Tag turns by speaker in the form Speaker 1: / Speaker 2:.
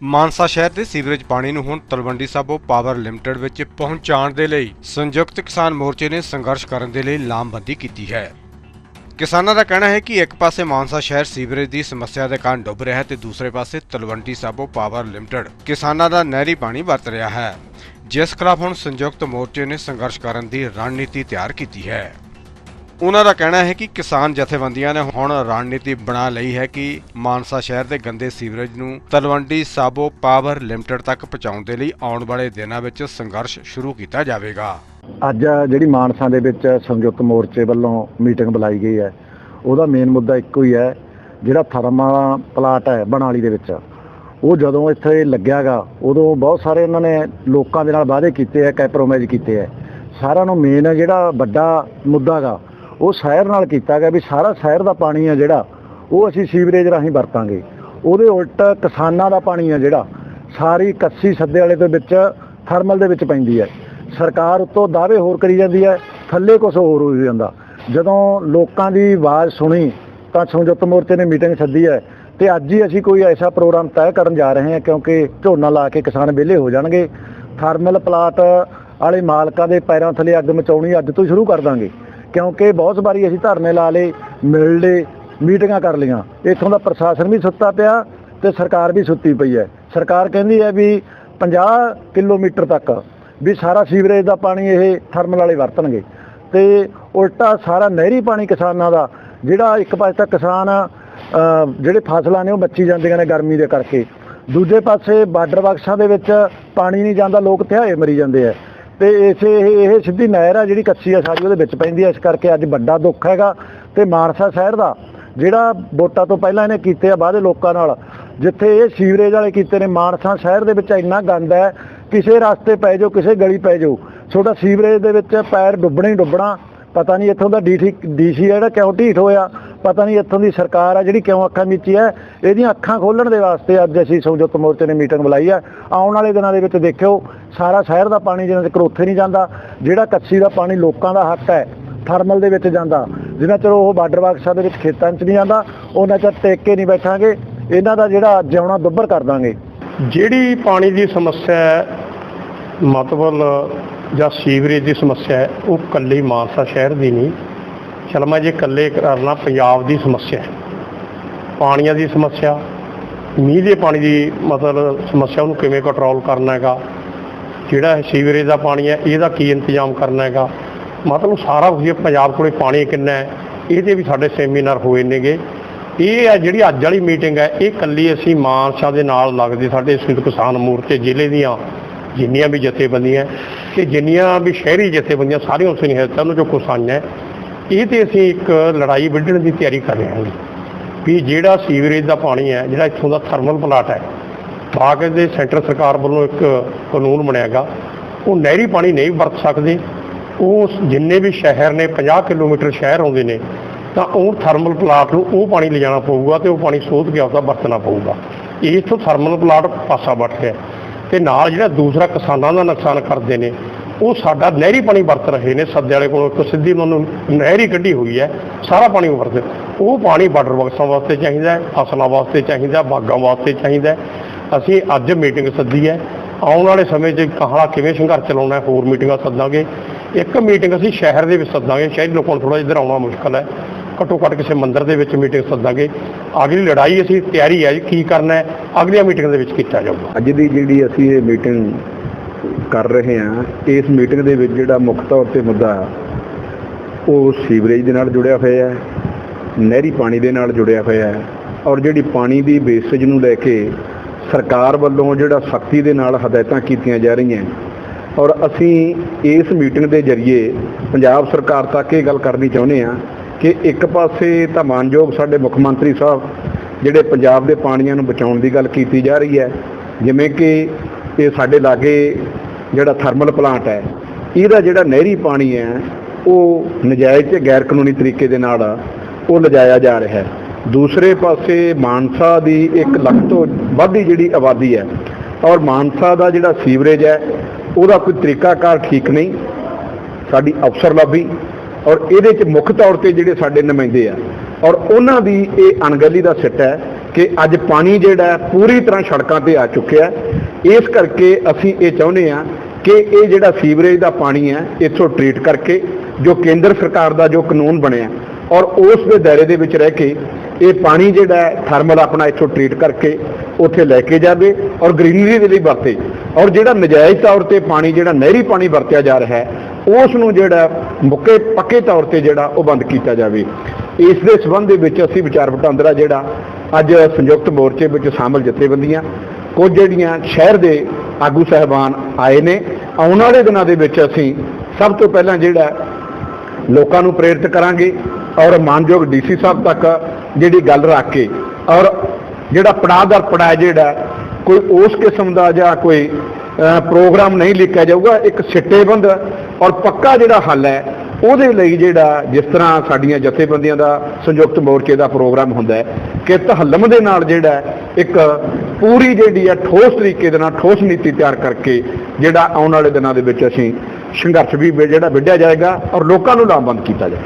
Speaker 1: ਮਾਨਸਾ ਸ਼ਹਿਰ ਦੇ ਸੀਵਰੇਜ ਪਾਣੀ ਨੂੰ ਹੁਣ ਤਲਵੰਡੀ ਸਾਬੋ ਪਾਵਰ ਲਿਮਟਿਡ ਵਿੱਚ ਪਹੁੰਚਾਉਣ ਦੇ ਲਈ ਸੰਯੁਕਤ ਕਿਸਾਨ ਮੋਰਚੇ ਨੇ ਸੰਘਰਸ਼ ਕਰਨ ਦੇ ਲਈ ਲਾਮਬੰਦੀ ਕੀਤੀ ਹੈ। ਕਿਸਾਨਾਂ ਦਾ ਕਹਿਣਾ ਹੈ ਕਿ ਇੱਕ ਪਾਸੇ ਮਾਨਸਾ ਸ਼ਹਿਰ ਸੀਵਰੇਜ ਦੀ ਸਮੱਸਿਆ ਦੇ ਕਾਰਨ ਡੁੱਬ ਰਿਹਾ ਹੈ ਤੇ ਦੂਸਰੇ ਪਾਸੇ ਤਲਵੰਡੀ ਸਾਬੋ ਪਾਵਰ ਲਿਮਟਿਡ ਕਿਸਾਨਾਂ ਦਾ ਨਹਿਰੀ ਪਾਣੀ ਵਰਤ ਰਿਹਾ ਹੈ, ਜਿਸ ਖਿਲਾਫ ਹੁਣ ਸੰਯੁਕਤ ਮੋਰਚੇ ਨੇ ਸੰਘਰਸ਼ ਕਰਨ ਦੀ ਰਣਨੀਤੀ ਤਿਆਰ ਕੀਤੀ ਹੈ। ਉਹਨਾਂ ਦਾ ਕਹਿਣਾ ਹੈ ਕਿ ਕਿਸਾਨ ਜਥੇਬੰਦੀਆਂ ਨੇ ਹੁਣ ਰਣਨੀਤੀ ਬਣਾ ਲਈ ਹੈ ਕਿ ਮਾਨਸਾ ਸ਼ਹਿਰ ਦੇ ਗੰਦੇ ਸੀਵਰੇਜ ਨੂੰ ਤਲਵੰਡੀ ਸਾਬੋ ਪਾਵਰ ਲਿਮਟਿਡ ਤੱਕ ਪਹੁੰਚਾਉਣ ਦੇ ਲਈ ਆਉਣ ਵਾਲੇ ਦਿਨਾਂ ਵਿੱਚ ਸੰਘਰਸ਼ ਸ਼ੁਰੂ ਕੀਤਾ ਜਾਵੇਗਾ।
Speaker 2: ਅੱਜ ਜਿਹੜੀ ਮਾਨਸਾ ਦੇ ਵਿੱਚ ਸੰਯੁਕਤ ਮੋਰਚੇ ਵੱਲੋਂ ਮੀਟਿੰਗ ਬੁਲਾਈ ਗਈ ਹੈ, ਉਹਦਾ ਮੇਨ ਮੁੱਦਾ ਇੱਕੋ ਹੀ ਹੈ, ਜਿਹੜਾ ਥਰਮਲ ਪਲਾਟ ਹੈ ਬਣਾਲੀ ਦੇ ਵਿੱਚ, ਉਹ ਜਦੋਂ ਇੱਥੇ ਲੱਗਿਆਗਾ, ਉਦੋਂ ਬਹੁਤ ਸਾਰੇ ਉਹਨਾਂ ਨੇ ਲੋਕਾਂ ਦੇ ਨਾਲ ਵਾਅਦੇ ਕੀਤੇ ਆ ਕੈਪਰੋਮਾਈਜ਼ ਕੀਤੇ ਆ ਸਾਰਿਆਂ ਨੂੰ ਮੇਨ ਜਿਹੜਾ ਵੱਡਾ ਮੁੱਦਾਗਾ ਉਹ ਸ਼ਹਿਰ ਨਾਲ ਕੀਤਾ ਗਿਆ ਵੀ ਸਾਰਾ ਸ਼ਹਿਰ ਦਾ ਪਾਣੀ ਆ ਜਿਹੜਾ, ਉਹ ਅਸੀਂ ਸੀਵਰੇਜ ਰਾਹੀਂ ਵਰਤਾਂਗੇ। ਉਹਦੇ ਉਲਟ ਕਿਸਾਨਾਂ ਦਾ ਪਾਣੀ ਆ ਜਿਹੜਾ, ਸਾਰੀ ਕੱਸੀ ਸੱਦੇ ਵਾਲੇ ਦੇ ਵਿੱਚ, ਥਰਮਲ ਦੇ ਵਿੱਚ ਪੈਂਦੀ ਹੈ। ਸਰਕਾਰ ਉੱਤੋਂ ਦਾਅਵੇ ਹੋਰ ਕਰੀ ਜਾਂਦੀ ਹੈ, ਥੱਲੇ ਕੁਝ ਹੋਰ ਹੋ ਜਾਂਦਾ। ਜਦੋਂ ਲੋਕਾਂ ਦੀ ਆਵਾਜ਼ ਸੁਣੀ, ਤਾਂ ਸੰਯੁਕਤ ਮੋਰਚੇ ਨੇ ਮੀਟਿੰਗ ਸੱਦੀ ਹੈ ਤੇ ਅੱਜ ਹੀ ਅਸੀਂ ਕੋਈ ਐਸਾ ਪ੍ਰੋਗਰਾਮ ਤੈਅ ਕਰਨ ਜਾ ਰਹੇ ਹਾਂ, ਕਿਉਂਕਿ ਝੋਨਾ ਲਾ ਕੇ ਕਿਸਾਨ ਵਿਹਲੇ ਹੋ ਜਾਣਗੇ। ਥਰਮਲ ਪਲਾਟ ਵਾਲੇ ਮਾਲਕਾਂ ਦੇ ਪੈਰਾਂ ਥੱਲੇ ਅੱਗ ਮਚਾਉਣੀ ਅੱਜ ਤੋਂ ਸ਼ੁਰੂ ਕਰ ਦਾਂਗੇ। ਕਿਉਂਕਿ ਬਹੁਤ ਵਾਰੀ ਅਸੀਂ ਧਰਨੇ ਲਾ ਲਏ, ਮਿਲ ਲਏ, ਮੀਟਿੰਗਾਂ ਕਰ ਲਈਆਂ। ਇੱਥੋਂ ਦਾ ਪ੍ਰਸ਼ਾਸਨ ਵੀ ਸੁੱਤਾ ਪਿਆ ਤੇ ਸਰਕਾਰ ਵੀ ਸੁੱਤੀ ਪਈ ਹੈ। ਸਰਕਾਰ ਕਹਿੰਦੀ ਹੈ ਵੀ 50 ਕਿਲੋਮੀਟਰ ਤੱਕ ਵੀ ਸਾਰਾ ਸੀਵਰੇਜ ਦਾ ਪਾਣੀ ਇਹ ਥਰਮਲ ਵਾਲੇ ਵਰਤਣਗੇ। ਤੇ ਉਲਟਾ ਸਾਰਾ ਨਹਿਰੀ ਪਾਣੀ ਕਿਸਾਨਾਂ ਦਾ, ਜਿਹੜਾ ਇੱਕ ਪਾਸੇ ਤਾਂ ਕਿਸਾਨ ਜਿਹੜੇ ਫਸਲਾਂ ਨੇ ਉਹ ਮੱਚੀ ਜਾਂਦੀਆਂ ਨੇ ਗਰਮੀ ਦੇ ਕਰਕੇ। ਦੂਜੇ ਪਾਸੇ ਬਾਰਡਰ ਬਕਸਾਂ ਦੇ ਵਿੱਚ ਪਾਣੀ ਨਹੀਂ ਜਾਂਦਾ, ਲੋਕ ਥਿਆਏ ਮਰੀ ਜਾਂਦੇ ਆ। ਤੇ ਇਸੇ ਇਹ ਸਿੱਧੀ ਨਹਿਰ ਆ ਜਿਹੜੀ ਕੱਚੀ ਆ, ਸਾਰੀ ਉਹਦੇ ਵਿੱਚ ਪੈਂਦੀ ਆ। ਇਸ ਕਰਕੇ ਅੱਜ ਵੱਡਾ ਦੁੱਖ ਹੈਗਾ ਤੇ ਮਾਨਸਾ ਸ਼ਹਿਰ ਦਾ, ਜਿਹੜਾ ਵੋਟਾਂ ਤੋਂ ਪਹਿਲਾਂ ਇਹਨੇ ਕੀਤੇ ਆ ਵਾਅਦੇ ਲੋਕਾਂ ਨਾਲ, ਜਿੱਥੇ ਇਹ ਸੀਵਰੇਜ ਵਾਲੇ ਕੀਤੇ ਨੇ, ਮਾਨਸਾ ਸ਼ਹਿਰ ਦੇ ਵਿੱਚ ਇੰਨਾ ਗੰਦ ਹੈ, ਕਿਸੇ ਰਸਤੇ ਪੈ ਜਾਓ, ਕਿਸੇ ਗਲੀ ਪੈ ਜਾਓ ਛੋਟਾ ਸੀਵਰੇਜ ਦੇ ਵਿੱਚ ਪੈਰ ਡੁੱਬਣੇ ਹੀ ਡੁੱਬਣਾ, ਪਤਾ ਨਹੀਂ ਇੱਥੋਂ ਦਾ ਡੀਸੀ ਡੀਸੀ ਜਿਹੜਾ ਕਿਉਂ ਢੀਠ ਹੋਇਆ ਪਤਾ ਨਹੀਂ ਇੱਥੋਂ ਦੀ ਸਰਕਾਰ ਆ ਜਿਹੜੀ ਕਿਉਂ ਅੱਖਾਂ ਮੀਚੀ ਹੈ ਇਹਦੀਆਂ ਅੱਖਾਂ ਖੋਲਣ ਦੇ ਵਾਸਤੇ ਅੱਜ ਅਸੀਂ ਸੰਯੁਕਤ ਮੋਰਚੇ ਨੇ ਮੀਟਿੰਗ ਬੁਲਾਈ ਹੈ ਆਉਣ ਵਾਲੇ ਦਿਨਾਂ ਦੇ ਵਿੱਚ ਦੇਖਿਓ, ਸਾਰਾ ਸ਼ਹਿਰ ਦਾ ਪਾਣੀ ਜਿਹਨਾਂ ਚਿਰ ਉੱਥੇ ਨਹੀਂ ਜਾਂਦਾ, ਜਿਹੜਾ ਕੱਚੀ ਦਾ ਪਾਣੀ ਲੋਕਾਂ ਦਾ ਹੱਕ ਹੈ, ਥਰਮਲ ਦੇ ਵਿੱਚ ਜਾਂਦਾ, ਜਿੰਨਾ ਚਿਰ ਉਹ ਬਾਰਡਰ ਬਾਕਸਾ ਦੇ ਵਿੱਚ ਖੇਤਾਂ 'ਚ ਨਹੀਂ ਜਾਂਦਾ, ਉਹਨਾਂ ਚਿਰ ਟੇਕ ਕੇ ਨਹੀਂ ਬੈਠਾਂਗੇ, ਇਹਨਾਂ ਦਾ ਜਿਹੜਾ ਜਿਉਣਾ ਦੁੱਬਰ ਕਰ ਦਾਂਗੇ।
Speaker 3: ਜਿਹੜੀ ਪਾਣੀ ਦੀ ਸਮੱਸਿਆ ਹੈ ਮਤਲਬ ਜਾਂ ਸੀਵਰੇਜ ਦੀ ਸਮੱਸਿਆ ਹੈ, ਉਹ ਕੱਲੀ ਮਾਨਸਾ ਸ਼ਹਿਰ ਦੀ ਨਹੀਂ ਚਲਮਾ ਜੇ, ਇਕੱਲੇ ਕਰਨਾ ਪੰਜਾਬ ਦੀ ਸਮੱਸਿਆ ਹੈ। ਪਾਣੀਆਂ ਦੀ ਸਮੱਸਿਆ, ਮੀਂਹ ਦੇ ਪਾਣੀ ਦੀ ਮਤਲਬ ਸਮੱਸਿਆ ਉਹਨੂੰ ਕਿਵੇਂ ਕੰਟਰੋਲ ਕਰਨਾ ਹੈਗਾ? ਜਿਹੜਾ ਸੀਵਰੇਜ ਦਾ ਪਾਣੀ ਹੈ, ਇਹਦਾ ਕੀ ਇੰਤਜ਼ਾਮ ਕਰਨਾ ਹੈਗਾ? ਮਤਲਬ ਸਾਰਾ ਕੁਝ ਪੰਜਾਬ ਕੋਲੇ ਪਾਣੀ ਕਿੰਨਾ ਹੈ? ਇਹਦੇ ਵੀ ਸਾਡੇ ਸੈਮੀਨਾਰ ਹੋਏ ਨੇਗੇ। ਇਹ ਹੈ ਜਿਹੜੀ ਅੱਜ ਵਾਲੀ ਮੀਟਿੰਗ ਹੈ, ਇਹ ਕੱਲੀ ਅਸੀਂ ਮਾਨਸਾ ਦੇ ਨਾਲ ਲੱਗਦੇ ਸਾਡੇ ਸੰਯੁਕਤ ਕਿਸਾਨ ਮੋਰਚੇ ਜ਼ਿਲ੍ਹੇ ਦੀਆਂ ਜਿੰਨੀਆਂ ਵੀ ਜਥੇਬੰਦੀਆਂ ਤੇ ਜਿੰਨੀਆਂ ਵੀ ਸ਼ਹਿਰੀ ਜਥੇਬੰਦੀਆਂ, ਸਾਰੀਆਂ ਉਸ ਨਹੀਂ ਹੈ ਤੁਹਾਨੂੰ ਜੋ ਕਿਸਾਨ ਹੈ ਇਹ ਤੇ ਅਸੀਂ ਇੱਕ ਲੜਾਈ ਵਿੱਢਣ ਦੀ ਤਿਆਰੀ ਕਰ ਰਹੇ ਹਾਂ ਵੀ ਜਿਹੜਾ ਸੀਵਰੇਜ ਦਾ ਪਾਣੀ ਹੈ, ਜਿਹੜਾ ਇੱਥੋਂ ਦਾ ਥਰਮਲ ਪਲਾਟ ਹੈ ਬਾਕੀ ਦੇ ਸੈਂਟਰ ਸਰਕਾਰ ਵੱਲੋਂ ਇੱਕ ਕਾਨੂੰਨ ਬਣਿਆਗਾ ਉਹ ਨਹਿਰੀ ਪਾਣੀ ਨਹੀਂ ਵਰਤ ਸਕਦੇ। ਉਹ ਜਿੰਨੇ ਵੀ ਸ਼ਹਿਰ ਨੇ 50 ਕਿਲੋਮੀਟਰ ਸ਼ਹਿਰ ਆਉਂਦੇ ਨੇ, ਤਾਂ ਉਹ ਥਰਮਲ ਪਲਾਟ ਨੂੰ ਉਹ ਪਾਣੀ ਲਿਜਾਣਾ ਪਊਗਾ ਤੇ ਉਹ ਪਾਣੀ ਸੋਧ ਕੇ ਆਪਦਾ ਵਰਤਣਾ ਪਊਗਾ। ਇਸ ਤੋਂ ਥਰਮਲ ਪਲਾਟ ਪਾਸਾ ਵੱਟ ਗਿਆ। ਤੇ ਨਾਲ ਜਿਹੜਾ ਦੂਸਰਾ ਕਿਸਾਨਾਂ ਦਾ ਨੁਕਸਾਨ ਕਰਦੇ ਨੇ ਉਹ ਸਾਡਾ ਨਹਿਰੀ ਪਾਣੀ ਵਰਤ ਰਹੇ ਨੇ, ਸੱਦੇ ਵਾਲੇ ਕੋਲੋਂ ਇੱਕ ਸਿੱਧੀ ਉਹਨਾਂ ਨੂੰ ਨਹਿਰੀ ਕੱਢੀ ਹੋਈ ਹੈ, ਸਾਰਾ ਪਾਣੀ ਉਹ ਵਰਤੇ ਉਹ ਪਾਣੀ ਬਾਰਡਰ ਬਕਸਾਂ ਵਾਸਤੇ ਚਾਹੀਦਾ ਹੈ, ਫਸਲਾਂ ਵਾਸਤੇ ਚਾਹੀਦਾ ਬਾਗਾਂ ਵਾਸਤੇ ਚਾਹੀਦਾ ਅਸੀਂ ਅੱਜ ਮੀਟਿੰਗ ਸੱਦੀ ਹੈ, ਆਉਣ ਵਾਲੇ ਸਮੇਂ 'ਚ ਕਹਾਂ ਕਿਵੇਂ ਸੰਘਰਸ਼ ਚਲਾਉਣਾ ਹੋਰ ਮੀਟਿੰਗਾਂ ਸੱਦਾਂਗੇ। ਇੱਕ ਮੀਟਿੰਗ ਅਸੀਂ ਸ਼ਹਿਰ ਦੇ ਵਿੱਚ ਸੱਦਾਂਗੇ, ਸ਼ਹਿਰੀ ਲੋਕਾਂ ਨੂੰ ਥੋੜਾ ਇੱਧਰ ਆਉਣਾ ਮੁਸ਼ਕਲ ਹੈ। ਘੱਟੋ ਘੱਟ ਕਿਸੇ ਮੰਦਿਰ ਦੇ ਵਿੱਚ ਮੀਟਿੰਗ ਸੱਦਾਂਗੇ। ਅਗਲੀ ਲੜਾਈ ਅਸੀਂ ਤਿਆਰੀ ਹੈ ਕੀ ਕਰਨਾ ਹੈ, ਅਗਲੀਆਂ ਮੀਟਿੰਗ ਦੇ ਵਿੱਚ ਕੀਤਾ ਜਾਊਗਾ।
Speaker 2: ਅੱਜ ਦੀ ਜਿਹੜੀ ਅਸੀਂ ਇਹ ਮੀਟਿੰਗ ਕਰ ਰਹੇ ਹਾਂ, ਇਸ ਮੀਟਿੰਗ ਦੇ ਵਿੱਚ ਜਿਹੜਾ ਮੁੱਖ ਤੌਰ ਤੇ ਮੁੱਦਾ, ਉਹ ਸੀਵਰੇਜ ਦੇ ਨਾਲ ਜੁੜਿਆ ਹੋਇਆ ਹੈ, ਨਹਿਰੀ ਪਾਣੀ ਦੇ ਨਾਲ ਜੁੜਿਆ ਹੋਇਆ ਹੈ ਔਰ ਜਿਹੜੀ ਪਾਣੀ ਦੀ ਵੇਸਟੇਜ ਨੂੰ ਲੈ ਕੇ ਸਰਕਾਰ ਵੱਲੋਂ ਜਿਹੜਾ ਸਖਤੀ ਦੇ ਨਾਲ ਹਦਾਇਤਾਂ ਕੀਤੀਆਂ ਜਾ ਰਹੀਆਂ ਔਰ ਅਸੀਂ ਇਸ ਮੀਟਿੰਗ ਦੇ ਜ਼ਰੀਏ ਪੰਜਾਬ ਸਰਕਾਰ ਤੱਕ ਇਹ ਗੱਲ ਕਰਨੀ ਚਾਹੁੰਦੇ ਹਾਂ ਕਿ ਇੱਕ ਪਾਸੇ ਤਾਂ ਮਾਨਯੋਗ ਸਾਡੇ ਮੁੱਖ ਮੰਤਰੀ ਸਾਹਿਬ, ਜਿਹੜੇ ਪੰਜਾਬ ਦੇ ਪਾਣੀਆਂ ਨੂੰ ਬਚਾਉਣ ਦੀ ਗੱਲ ਕੀਤੀ ਜਾ ਰਹੀ ਹੈ, ਜਿਵੇਂ ਕਿ ਇਹ ਸਾਡੇ ਲਾਗੇ ਜਿਹੜਾ ਥਰਮਲ ਪਲਾਂਟ ਹੈ, ਇਹਦਾ ਜਿਹੜਾ ਨਹਿਰੀ ਪਾਣੀ ਹੈ, ਉਹ ਨਜਾਇਜ਼ ਤੇ ਗੈਰ ਕਾਨੂੰਨੀ ਤਰੀਕੇ ਦੇ ਨਾਲ ਉਹ ਲਿਜਾਇਆ ਜਾ ਰਿਹਾ ਹੈ। ਦੂਸਰੇ ਪਾਸੇ ਮਾਨਸਾ ਦੀ 1 ਲੱਖ ਤੋਂ ਵੱਧ ਦੀ ਜਿਹੜੀ ਆਬਾਦੀ ਹੈ, ਔਰ ਮਾਨਸਾ ਦਾ ਜਿਹੜਾ ਸੀਵਰੇਜ ਹੈ, ਉਹਦਾ ਕੋਈ ਤਰੀਕਾਕਾਰ ਠੀਕ ਨਹੀਂ, ਸਾਡੀ ਅਫਸਰ ਲਾਬੀ, ਔਰ ਇਹਦੇ ਚ ਮੁੱਖ ਤੌਰ ਤੇ ਜਿਹੜੇ ਸਾਡੇ ਨੁਮਾਇੰਦੇ ਆ, ਔਰ ਉਹਨਾਂ ਦੀ ਇਹ ਅਣਗਹਿਲੀ ਦਾ ਸਿੱਟਾ ਹੈ
Speaker 4: ਕਿ ਅੱਜ ਪਾਣੀ ਜਿਹੜਾ ਪੂਰੀ ਤਰ੍ਹਾਂ ਸੜਕਾਂ ਤੇ ਆ ਚੁੱਕਿਆ ਇਸ ਕਰਕੇ ਅਸੀਂ ਇਹ ਚਾਹੁੰਦੇ ਹਾਂ ਕਿ ਇਹ ਜਿਹੜਾ ਸੀਵਰੇਜ ਦਾ ਪਾਣੀ ਹੈ, ਇੱਥੋਂ ਟ੍ਰੀਟ ਕਰਕੇ ਜੋ ਕੇਂਦਰ ਸਰਕਾਰ ਦਾ ਜੋ ਕਾਨੂੰਨ ਬਣਿਆ ਔਰ ਉਸ ਦੇ ਦਾਇਰੇ ਦੇ ਵਿੱਚ ਰਹਿ ਕੇ ਇਹ ਪਾਣੀ ਜਿਹੜਾ ਥਰਮਲ ਆਪਣਾ ਇੱਥੋਂ ਟ੍ਰੀਟ ਕਰਕੇ ਉੱਥੇ ਲੈ ਕੇ ਜਾਵੇ ਔਰ ਗ੍ਰੀਨਰੀ ਦੇ ਲਈ ਵਰਤੇ। ਔਰ ਜਿਹੜਾ ਨਜਾਇਜ਼ ਤੌਰ ਤੇ ਪਾਣੀ, ਜਿਹੜਾ ਨਹਿਰੀ ਪਾਣੀ ਵਰਤਿਆ ਜਾ ਰਿਹਾ ਹੈ, ਉਸ ਨੂੰ ਜਿਹੜਾ ਮੁੱਕੇ ਪੱਕੇ ਤੌਰ ਤੇ ਜਿਹੜਾ ਉਹ ਬੰਦ ਕੀਤਾ ਜਾਵੇ। ਇਸ ਦੇ ਸਬੰਧ ਦੇ ਵਿੱਚ ਅਸੀਂ ਵਿਚਾਰ ਵਟਾਂਦਰਾ ਜਿਹੜਾ ਅੱਜ ਸੰਯੁਕਤ ਮੋਰਚੇ ਵਿੱਚ ਸ਼ਾਮਲ ਜਥੇਬੰਦੀਆਂ ਕੁਝ ਜਿਹੜੀਆਂ ਸ਼ਹਿਰ ਦੇ ਆਗੂ ਸਹਿਬਾਨ ਆਏ ਨੇ, ਆਉਣ ਵਾਲੇ ਦਿਨਾਂ ਦੇ ਵਿੱਚ ਅਸੀਂ ਸਭ ਤੋਂ ਪਹਿਲਾਂ ਜਿਹੜਾ ਲੋਕਾਂ ਨੂੰ ਪ੍ਰੇਰਿਤ ਕਰਾਂਗੇ ਔਰ ਮਾਨਯੋਗ ਡੀਸੀ ਸਾਹਿਬ ਤੱਕ ਜਿਹੜੀ ਗੱਲ ਰੱਖ ਕੇ ਔਰ ਜਿਹੜਾ ਪੜਾਅ ਦਰ ਪੜਾਅ ਜਿਹੜਾ, ਕੋਈ ਉਸ ਕਿਸਮ ਦਾ ਜਾਂ ਕੋਈ ਪ੍ਰੋਗਰਾਮ ਨਹੀਂ ਲਿਖਿਆ ਜਾਊਗਾ, ਇੱਕ ਸਿੱਟੇਬੰਦ ਔਰ ਪੱਕਾ ਜਿਹੜਾ ਹੱਲ ਹੈ ਉਹਦੇ ਲਈ ਜਿਹੜਾ ਜਿਸ ਤਰ੍ਹਾਂ ਸਾਡੀਆਂ ਜਥੇਬੰਦੀਆਂ ਦਾ ਸੰਯੁਕਤ ਮੋਰਚੇ ਦਾ ਪ੍ਰੋਗਰਾਮ ਹੁੰਦਾ ਹੈ, ਕਿ ਤਹੱਲਮ ਦੇ ਨਾਲ ਜਿਹੜਾ ਇੱਕ ਪੂਰੀ ਜਿਹੜੀ ਹੈ ਠੋਸ ਤਰੀਕੇ ਦੇ ਨਾਲ ਠੋਸ ਨੀਤੀ ਤਿਆਰ ਕਰਕੇ ਜਿਹੜਾ ਆਉਣ ਵਾਲੇ ਦਿਨਾਂ ਦੇ ਵਿੱਚ ਅਸੀਂ ਸੰਘਰਸ਼ ਵੀ ਜਿਹੜਾ ਵਿੱਢਿਆ ਜਾਏਗਾ ਔਰ ਲੋਕਾਂ ਨੂੰ ਲਾਮਬੰਦ ਕੀਤਾ ਜਾਏਗਾ